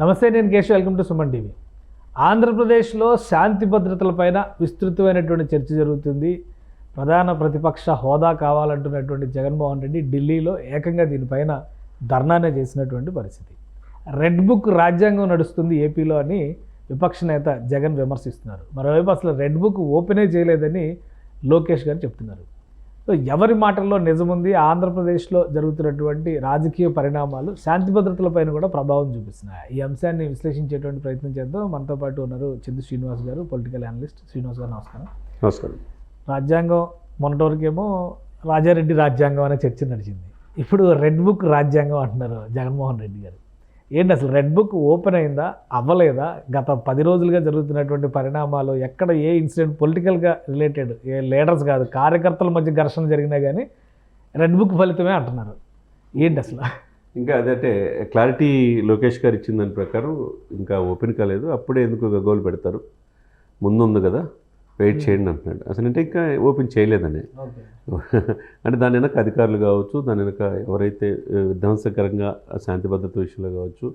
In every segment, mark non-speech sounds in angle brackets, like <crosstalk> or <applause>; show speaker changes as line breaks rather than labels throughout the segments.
నమస్తే నేను Keshav. Welcome to Suman TV. ఆంధ్రప్రదేశ్లో శాంతి భద్రతలపైన విస్తృతమైనటువంటి చర్చ జరుగుతుంది. ప్రధాన ప్రతిపక్ష హోదా కావాలంటున్నటువంటి జగన్మోహన్ రెడ్డి ఢిల్లీలో ఏకంగా దీనిపైన ధర్నానే చేసినటువంటి పరిస్థితి. రెడ్ బుక్ రాజ్యాంగం నడుస్తుంది ఏపీలో అని విపక్ష నేత జగన్ విమర్శిస్తున్నారు. మరోవైపు అసలు రెడ్ బుక్ ఓపెనే చేయలేదని లోకేష్ గారు చెప్తున్నారు. సో ఎవరి మాటల్లో నిజముంది ఆంధ్రప్రదేశ్లో జరుగుతున్నటువంటి రాజకీయ పరిణామాలు శాంతి భద్రతలపైన కూడా ప్రభావం చూపిస్తున్నాయి? ఈ అంశాన్ని విశ్లేషించేటువంటి ప్రయత్నం చేద్దాం. మనతో పాటు ఉన్నారు చందు శ్రీనివాస్ గారు పొలిటికల్ అనలిస్ట్. శ్రీనివాస్ గారు నమస్కారం.
నమస్కారం.
రాజ్యాంగం మొన్నటి వరకేమో రాజారెడ్డి రాజ్యాంగం అనే చర్చ నడిచింది. ఇప్పుడు రెడ్ బుక్ రాజ్యాంగం అంటున్నారు జగన్మోహన్ రెడ్డి గారు. ఏంటి అసలు రెడ్ బుక్ ఓపెన్ అయిందా? అవ్వలేదా? గత పది రోజులుగా జరుగుతున్నటువంటి పరిణామాలు ఎక్కడ ఏ ఇన్సిడెంట్ పొలిటికల్గా రిలేటెడ్ ఏ లీడర్స్ కాదు కార్యకర్తల మధ్య ఘర్షణ జరిగినా కానీ రెడ్ బుక్ ఫలితమే అంటున్నారు. ఏంటి అసలు?
ఇంకా అదంటే క్లారిటీ లోకేష్ గారు ఇచ్చిన దాని ప్రకారం ఇంకా ఓపెన్ కాలేదు. అప్పుడే ఎందుకు గోల్ పెడతారు? ముందుంది కదా? వెయిట్ చేయండి అంటున్నాడు. అసలు అంటే ఇంకా ఓపెన్ చేయలేదని. అంటే దాని వెనక అధికారులు కావచ్చు దాని వెనక ఎవరైతే విధ్వంసకరంగా శాంతి భద్రత విషయంలో కావచ్చు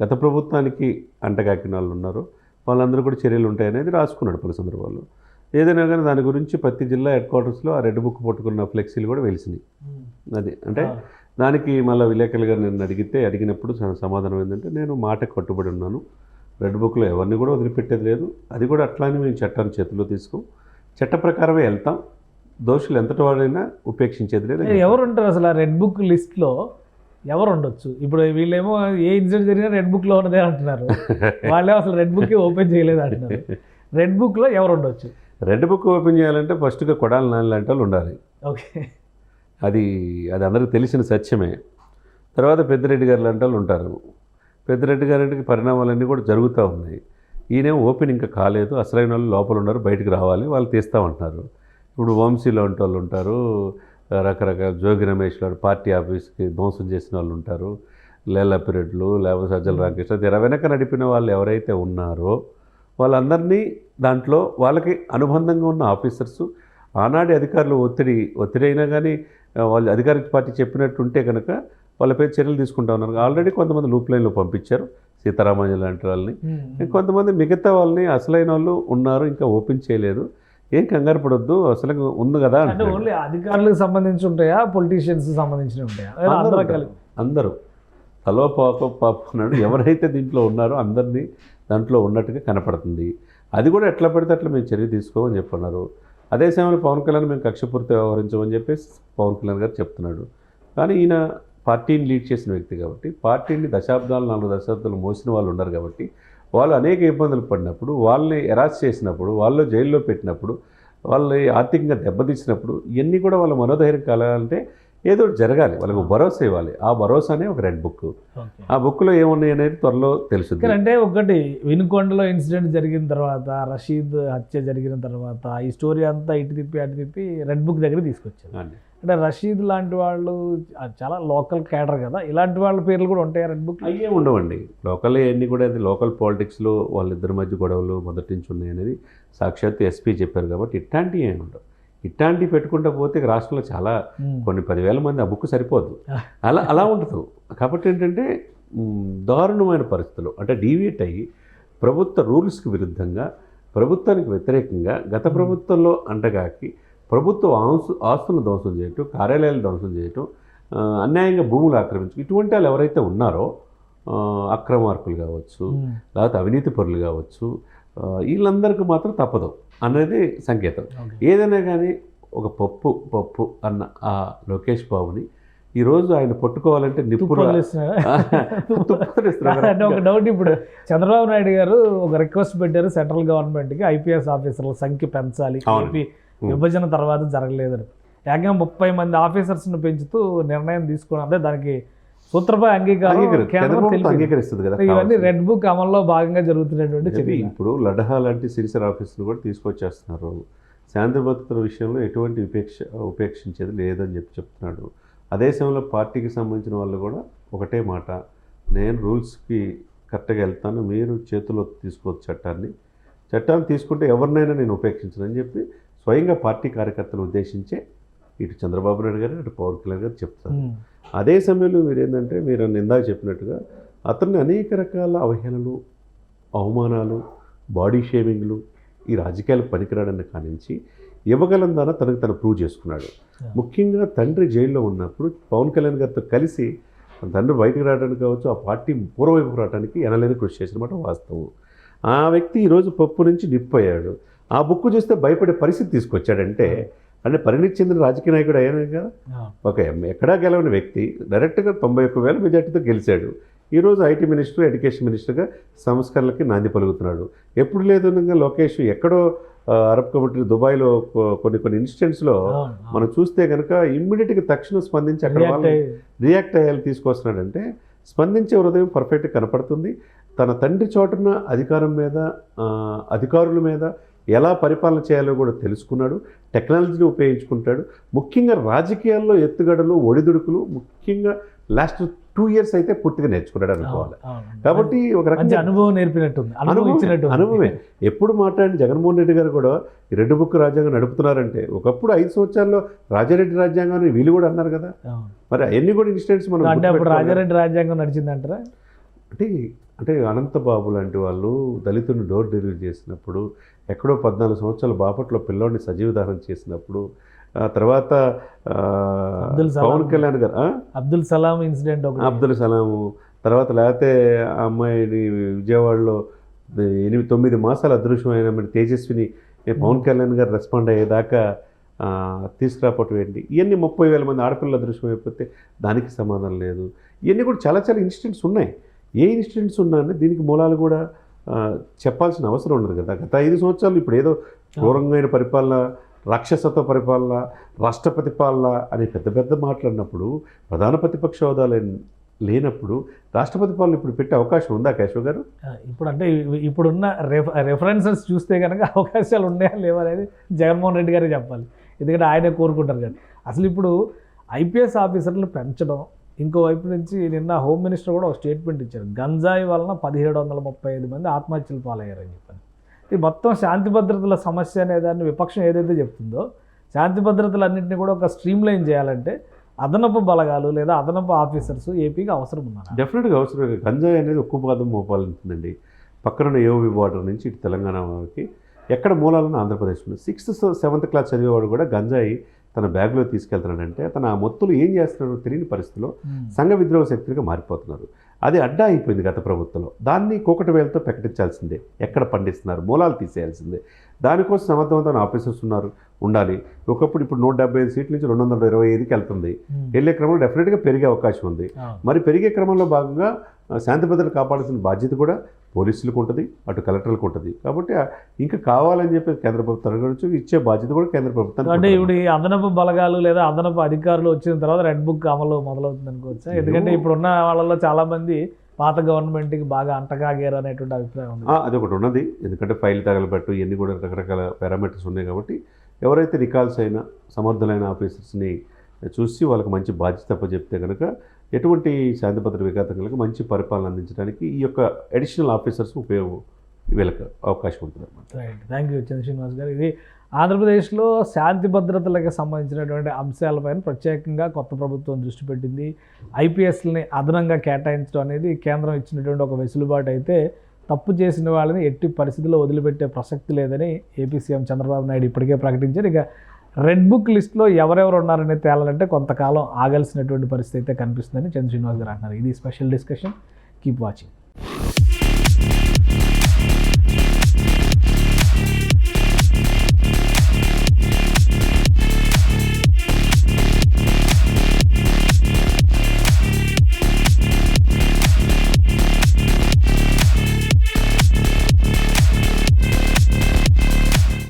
గత ప్రభుత్వానికి అంటగాకిన వాళ్ళు ఉన్నారో. వాళ్ళందరూ కూడా చర్యలు ఉంటాయనేది రాసుకున్నాడు పలు సందర్భాల్లో. ఏదైనా కానీ దాని గురించి ప్రతి జిల్లా హెడ్ క్వార్టర్స్లో ఆ రెడ్ బుక్ పట్టుకున్న ఫ్లెక్సీలు కూడా వెలిసినాయి. అది అంటే దానికి మళ్ళీ విలేకరులు గారు నేను అడిగితే అడిగినప్పుడు సమాధానం ఏంటంటే నేను మాట కట్టుబడి ఉన్నాను. రెడ్ బుక్లో ఎవరిని కూడా వదిలిపెట్టేది లేదు. అది కూడా అట్లానే మేము చట్టాన్ని చేతిలో తీసుకోం. చట్ట ప్రకారమే వెళ్తాం. దోషులు ఎంతటి వాడైనా ఉపేక్షించేది లేదు.
ఎవరు ఉంటారు అసలు ఆ రెడ్ బుక్ లిస్ట్లో? ఎవరు ఉండొచ్చు ఇప్పుడు వీళ్ళేమో ఏ ఇన్సిడెంట్ జరిగినా రెడ్ బుక్లో ఉన్నదే అంటున్నారు. <laughs> వాళ్ళే అసలు రెడ్ బుక్ ఓపెన్ చేయలేదు అంటున్నారు. రెడ్ బుక్లో ఎవరు ఉండొచ్చు
రెడ్ బుక్ ఓపెన్ చేయాలంటే ఫస్ట్గా కొడాలి నాని లాంటి వాళ్ళు ఉండాలి.
ఓకే.
అది అది అందరికీ తెలిసిన సత్యమే. తర్వాత పెద్దిరెడ్డి గారు లాంటి వాళ్ళు ఉంటారు. పెద్దిరెడ్డి గారికి పరిణామాలన్నీ కూడా జరుగుతూ ఉన్నాయి. ఈయనే ఓపెన్ ఇంకా కాలేదు. అసలైన వాళ్ళు లోపల ఉన్నారు బయటకు రావాలి వాళ్ళు తీస్తామంటున్నారు. ఇప్పుడు వంశీలో ఉంటే వాళ్ళు ఉంటారు రకరకాల జోగి రమేష్ గారు పార్టీ ఆఫీస్కి ధ్వంసం చేసిన వాళ్ళు ఉంటారు లేల పిరెడ్లు లేకపోతే సజ్జల రామకృష్ణ తెర వెనక నడిపిన వాళ్ళు ఎవరైతే ఉన్నారో వాళ్ళందరినీ దాంట్లో వాళ్ళకి అనుబంధంగా ఉన్న ఆఫీసర్స్ ఆనాడి అధికారులు ఒత్తిడి ఒత్తిడి అయినా కానీ వాళ్ళు అధికారిక పార్టీ చెప్పినట్టుంటే కనుక వాళ్ళపై చర్యలు తీసుకుంటా ఉన్నారు. ఆల్రెడీ కొంతమంది లూప్ లైన్లో పంపించారు సీతారామాంజ లాంటి వాళ్ళని. కొంతమంది మిగతా వాళ్ళని అసలైన వాళ్ళు ఉన్నారు ఇంకా ఓపెన్ చేయలేదు. ఏం కంగారు పడొద్దు అసలు ఉంది కదా
అంటే. ఓన్లీ అధికారులకు సంబంధించి ఉంటాయా పొలిటీషియన్స్ సంబంధించి ఉంటాయా?
అందరూ
అందరూ
తలో పాకో పాపున్నాడు ఎవరైతే దీంట్లో ఉన్నారో అందరినీ దాంట్లో ఉన్నట్టుగా కనపడుతుంది. అది కూడా ఎట్లా పడితే అట్లా మేము చర్య తీసుకోమని చెప్పున్నారు. అదే సమయంలో పవన్ కళ్యాణ్ మేము కక్షపూర్తి వ్యవహరించమని చెప్పేసి పవన్ కళ్యాణ్ గారు చెప్తున్నాడు. కానీ ఈయన పార్టీని లీడ్ చేసిన వ్యక్తి కాబట్టి పార్టీని దశాబ్దాలు నాలుగు దశాబ్దాలు మోసిన వాళ్ళు ఉన్నారు కాబట్టి వాళ్ళు అనేక ఇబ్బందులు పడినప్పుడు వాళ్ళని ఎరాస్ చేసినప్పుడు వాళ్ళు జైల్లో పెట్టినప్పుడు వాళ్ళని ఆర్థికంగా దెబ్బతీసినప్పుడు ఇవన్నీ కూడా వాళ్ళ మనోధైర్యం కలగాలంటే ఏదో జరగాలి. వాళ్ళకు భరోసా ఇవ్వాలి. ఆ భరోసానే ఒక రెడ్ బుక్ ఆ బుక్లో ఏమున్నాయి అనేది త్వరలో తెలుస్తుంది
అంటే ఒకటి వినుకొండలో ఇన్సిడెంట్ జరిగిన తర్వాత రషీద్ హత్య జరిగిన తర్వాత ఈ స్టోరీ అంతా ఇటు తిప్పి అటు తిప్పి రెడ్ బుక్ దగ్గర తీసుకొచ్చారు. అంటే రషీద్ లాంటి వాళ్ళు చాలా లోకల్ క్యాడర్ కదా ఇలాంటి వాళ్ళ పేర్లు కూడా ఉంటాయి రెడ్ బుక్?
అయ్యే ఉండవండి. లోకల్ అన్నీ కూడా అది లోకల్ పాలిటిక్స్లో వాళ్ళిద్దరి మధ్య గొడవలు మొదటి నుంచి ఉన్నాయి అనేది సాక్షాత్ ఎస్పీ చెప్పారు కాబట్టి ఇట్లాంటివి ఏమి ఉండవు. ఇట్లాంటివి పెట్టుకుంటూ పోతే రాష్ట్రంలో చాలా కొన్ని పదివేల మంది ఆ బుక్ సరిపోదు. అలా అలా ఉండదు. కాబట్టి ఏంటంటే దారుణమైన పరిస్థితులు. అంటే డీవియేట్ అయ్యి ప్రభుత్వ రూల్స్కి విరుద్ధంగా ప్రభుత్వానికి వ్యతిరేకంగా గత ప్రభుత్వంలో అంటగాకి ప్రభుత్వ ఆస్తు ఆస్తులను ధ్వంసం చేయటం కార్యాలయాలు ధ్వంసం చేయటం అన్యాయంగా భూములు ఆక్రమించు ఇటువంటి వాళ్ళు ఎవరైతే ఉన్నారో అక్రమార్కులు కావచ్చు లేకపోతే అవినీతి పరులు కావచ్చు వీళ్ళందరికీ మాత్రం తప్పదు అనేది సంకేతం. ఏదైనా కానీ ఒక పప్పు పప్పు అన్న ఆ లోకేష్ బాబుని ఈరోజు ఆయన పట్టుకోవాలంటే నిప్పులు <laughs> <laughs>
అంటే ఒక డౌట్ ఇప్పుడు చంద్రబాబు నాయుడు గారు ఒక రిక్వెస్ట్ పెట్టారు సెంట్రల్ గవర్నమెంట్కి ఐపీఎస్ ఆఫీసర్ల సంఖ్య పెంచాలి విభజన తర్వాత జరగలేదని ఏకంగా ముప్పై మంది ఆఫీసర్స్ను పెంచుతూ నిర్ణయం తీసుకోవడం అంటే దానికి సూత్రపై అంగీకారం.
అంగీకరిస్తుంది కదా
ఇవన్నీ. రెడ్ బుక్ అమల్లో భాగంగా జరుగుతున్నటువంటి చర్య
ఇప్పుడు లడహా లాంటి సిరిసర్ ఆఫీసులు కూడా తీసుకొచ్చేస్తున్నారు శాంతి భద్రతల విషయంలో ఎటువంటి ఉపేక్ష ఉపేక్షించేది లేదని చెప్పి చెప్తున్నాడు. అదే సమయంలో పార్టీకి సంబంధించిన వాళ్ళు కూడా ఒకటే మాట నేను రూల్స్కి కరెక్ట్గా వెళ్తాను మీరు చేతిలో తీసుకోవచ్చు చట్టాన్ని చట్టాన్ని తీసుకుంటే ఎవరినైనా నేను ఉపేక్షించనని చెప్పి స్వయంగా పార్టీ కార్యకర్తలు ఉద్దేశించే ఇటు చంద్రబాబు నాయుడు గారు అటు పవన్ కళ్యాణ్ గారు చెప్తారు. అదే సమయంలో మీరు ఏంటంటే మీరు ఇందాక చెప్పినట్టుగా అతన్ని అనేక రకాల అవహేళనలు అవమానాలు బాడీ షేమింగ్లు ఈ రాజకీయాలు పనికిరాడని కానించి ఇవ్వగలం ద్వారా తనకు తను ప్రూవ్ చేసుకున్నాడు. ముఖ్యంగా తండ్రి జైల్లో ఉన్నప్పుడు పవన్ కళ్యాణ్ గారితో కలిసి తండ్రి బయటకు రావడానికి కావచ్చు ఆ పార్టీ పూర్వవైపు రావడానికి ఎనలేని కృషి చేసినమాట వాస్తవం. ఆ వ్యక్తి ఈరోజు పప్పు నుంచి నిప్పయ్యాడు ఆ బుక్ చూస్తే భయపడే పరిస్థితి తీసుకొచ్చాడంటే అంటే పరిణితి చెందిన రాజకీయ నాయకుడు అయ్యాను కదా? ఒక ఎక్కడా గెలవని వ్యక్తి డైరెక్ట్గా తొంభై ఒక్క వేల మెజార్టీతో గెలిచాడు. ఈరోజు ఐటీ మినిస్టర్ ఎడ్యుకేషన్ మినిస్టర్గా సంస్కరణలకి నాంది పలుకుతున్నాడు. ఎప్పుడు లేదు లోకేష్ ఎక్కడో అరబ్ కమిటీ దుబాయ్లో కొన్ని కొన్ని ఇన్సిడెంట్స్లో మనం చూస్తే కనుక ఇమ్మీడియట్గా తక్షణం స్పందించి అక్కడ వాళ్ళు రియాక్ట్ అయ్యేలా తీసుకొస్తున్నాడంటే స్పందించే హృదయం పర్ఫెక్ట్గా కనపడుతుంది. తన తండ్రి చోటున అధికారం మీద అధికారుల మీద ఎలా పరిపాలన చేయాలో కూడా తెలుసుకున్నాడు టెక్నాలజీని ఉపయోగించుకుంటాడు. ముఖ్యంగా రాజకీయాల్లో ఎత్తుగడలు ఒడిదుడుకులు ముఖ్యంగా లాస్ట్ టూ ఇయర్స్ అయితే పూర్తిగా నేర్చుకున్నాడు అనుకోవాలి. కాబట్టి ఒక రకంగా
అనుభవం నేర్పినట్టుంది అనుభవం
అనుభవమే, ఎప్పుడు మాట్లాడిన జగన్మోహన్ రెడ్డి గారు కూడా ఈ రెడ్డి బుక్ రాజ్యాంగం నడుపుతున్నారంటే ఒకప్పుడు ఐదు సంవత్సరాల్లో రాజారెడ్డి రాజ్యాంగాన్ని వీళ్ళు కూడా అన్నారు కదా. మరి అవన్నీ కూడా ఇన్సిడెంట్స్ మనం.
రాజారెడ్డి రాజ్యాంగం నడిచిందంటారా?
అంటే అంటే అనంతబాబు లాంటి వాళ్ళు దళితుని డోర్ డెలివరీ చేసినప్పుడు ఎక్కడో పద్నాలుగు సంవత్సరాల బాపట్లో పిల్లోడిని సజీవదానం చేసినప్పుడు ఆ తర్వాత
అబ్దుల్.
పవన్ కళ్యాణ్ గారు?
అబ్దుల్ సలాం ఇన్సిడెంట్
అబ్దుల్ సలాము తర్వాత లేకపోతే ఆ అమ్మాయిని విజయవాడలో ఎనిమిది తొమ్మిది మాసాలు అదృశ్యమైన మరి తేజస్విని పవన్ కళ్యాణ్ గారు రెస్పాండ్ అయ్యేదాకా తీసుకురాపోవటం ఏంటి ఇవన్నీ ముప్పై వేల మంది ఆడపిల్లలు అదృశ్యం అయిపోతే దానికి సమాధానం లేదు ఇవన్నీ కూడా చాలా చాలా ఇన్సిడెంట్స్ ఉన్నాయి ఏ ఇన్సిడెంట్స్ ఉన్నా అంటే దీనికి మూలాలు కూడా చెప్పాల్సిన అవసరం ఉండదు కదా. గత ఐదు సంవత్సరాలు ఇప్పుడు ఏదో క్రూరంగా పరిపాలన రాక్షసత్వ పరిపాలన రాష్ట్రపతి పాలన అనే పెద్ద పెద్ద మాట్లాడినప్పుడు ప్రధాన ప్రతిపక్ష హోదా లేని- లేనప్పుడు రాష్ట్రపతి పాలన ఇప్పుడు పెట్టే అవకాశం ఉందా కేశవ్ గారు?
ఇప్పుడు అంటే ఇప్పుడున్న రెఫ రెఫరెన్సెస్ చూస్తే కనుక అవకాశాలు ఉన్నాయా లేవా అనేది జగన్మోహన్ రెడ్డి గారే చెప్పాలి. ఎందుకంటే ఆయనే కోరుకుంటారు కానీ అసలు ఇప్పుడు ఐపీఎస్ ఆఫీసర్లు పెంచడం ఇంకోవైపు నుంచి నిన్న హోమ్ మినిస్టర్ కూడా ఒక స్టేట్మెంట్ ఇచ్చారు. గంజాయి వలన పదిహేడు వందల ముప్పై ఐదు మంది ఆత్మహత్యలు పాలయ్యారని చెప్పాను. ఇది మొత్తం శాంతి భద్రతల సమస్య అనే దాన్ని విపక్షం ఏదైతే చెప్తుందో శాంతి భద్రతలన్నింటినీ కూడా ఒక స్ట్రీమ్ లైన్ చేయాలంటే అదనపు బలగాలు లేదా అదనపు ఆఫీసర్స్ ఏపీకి అవసరం ఉన్నారు.
డెఫినెట్గా అవసరం. గంజాయి అనేది ఒక్క పాదం మోపాలంటుందండి పక్కన ఏఓవి బార్డర్ నుంచి ఇటు తెలంగాణకి ఎక్కడ మూలాలను ఆంధ్రప్రదేశ్లో. సిక్స్త్ సెవెంత్ క్లాస్ చదివేవాడు కూడా గంజాయి తన బ్యాగ్లో తీసుకెళ్తున్నాడంటే తన ఆ మొత్తులు ఏం చేస్తున్నాడో తెలియని పరిస్థితిలో సంఘ విద్రోహ శక్తిగా మారిపోతున్నారు. అది అడ్డా అయిపోయింది గత ప్రభుత్వంలో. దాన్ని కూకటి వేలతో ప్రకటించాల్సిందే. ఎక్కడ పండిస్తున్నారు? మూలాలు తీసేయాల్సిందే. దానికోసం సమర్థవంతమైన ఆఫీసర్స్ ఉన్నారు ఉండాలి. ఒకప్పుడు ఇప్పుడు నూట డెబ్బై ఐదు సీట్ల నుంచి రెండు వందల ఇరవై ఐదుకి వెళ్తుంది. వెళ్ళే క్రమంలో డెఫినెట్గా పెరిగే అవకాశం ఉంది. మరి పెరిగే క్రమంలో భాగంగా శాంతి భద్రతలు కాపాడాల్సిన బాధ్యత కూడా పోలీసులకు ఉంటుంది అటు కలెక్టర్లకు ఉంటుంది కాబట్టి ఇంకా కావాలని చెప్పి కేంద్ర ప్రభుత్వం గురించి ఇచ్చే బాధ్యత కూడా కేంద్ర ప్రభుత్వం
అంటే ఇప్పుడు ఈ అదనపు బలగాలు లేదా అదనపు అధికారులు వచ్చిన తర్వాత రెడ్ బుక్ అమలు మొదలవుతుంది అనుకోవచ్చా? ఎందుకంటే ఇప్పుడున్న వాళ్ళలో చాలా మంది పాత గవర్నమెంట్కి బాగా అంటకాగారు అనేటువంటి అభిప్రాయం ఉంది.
అది ఒకటి ఉన్నది. ఎందుకంటే ఫైల్ తగలబెట్టు ఇవన్నీ కూడా రకరకాల పారామీటర్స్ ఉన్నాయి కాబట్టి ఎవరైతే రికాల్స్ అయినా సమర్థులైన ఆఫీసర్స్ని చూసి వాళ్ళకి మంచి బాధ్యత చెప్తే కనుక ఎటువంటి శాంతి భద్రత విఘాతకులకు మంచి పరిపాలన అందించడానికి ఈ యొక్క అడిషనల్ ఆఫీసర్స్ ఉపయోగం వీళ్ళకి అవకాశం ఉంటుంది అన్నమాట
right thank you Chandra Srinivas గారు. ఇది ఆంధ్రప్రదేశ్లో శాంతి భద్రతలకు సంబంధించినటువంటి అంశాలపైన ప్రత్యేకంగా కొత్త ప్రభుత్వం దృష్టి పెట్టింది. ఐపీఎస్ని అదనంగా కేటాయించడం అనేది కేంద్రం ఇచ్చినటువంటి ఒక వెసులుబాటు అయితే తప్పు చేసిన వాళ్ళని ఎట్టి పరిస్థితుల్లో వదిలిపెట్టే ప్రసక్తి లేదని ఏపీ సీఎం చంద్రబాబు నాయుడు ఇప్పటికే ప్రకటించారు. ఇక రెడ్ బుక్ లిస్ట్లో ఎవరెవరు ఉన్నారని తేలాలంటే కొంతకాలం ఆగాల్సినటువంటి పరిస్థితి అయితే కనిపిస్తుందని చంద్ర శ్రీనివాస్ గారు అంటున్నారు. ఇది స్పెషల్ డిస్కషన్. Keep watching.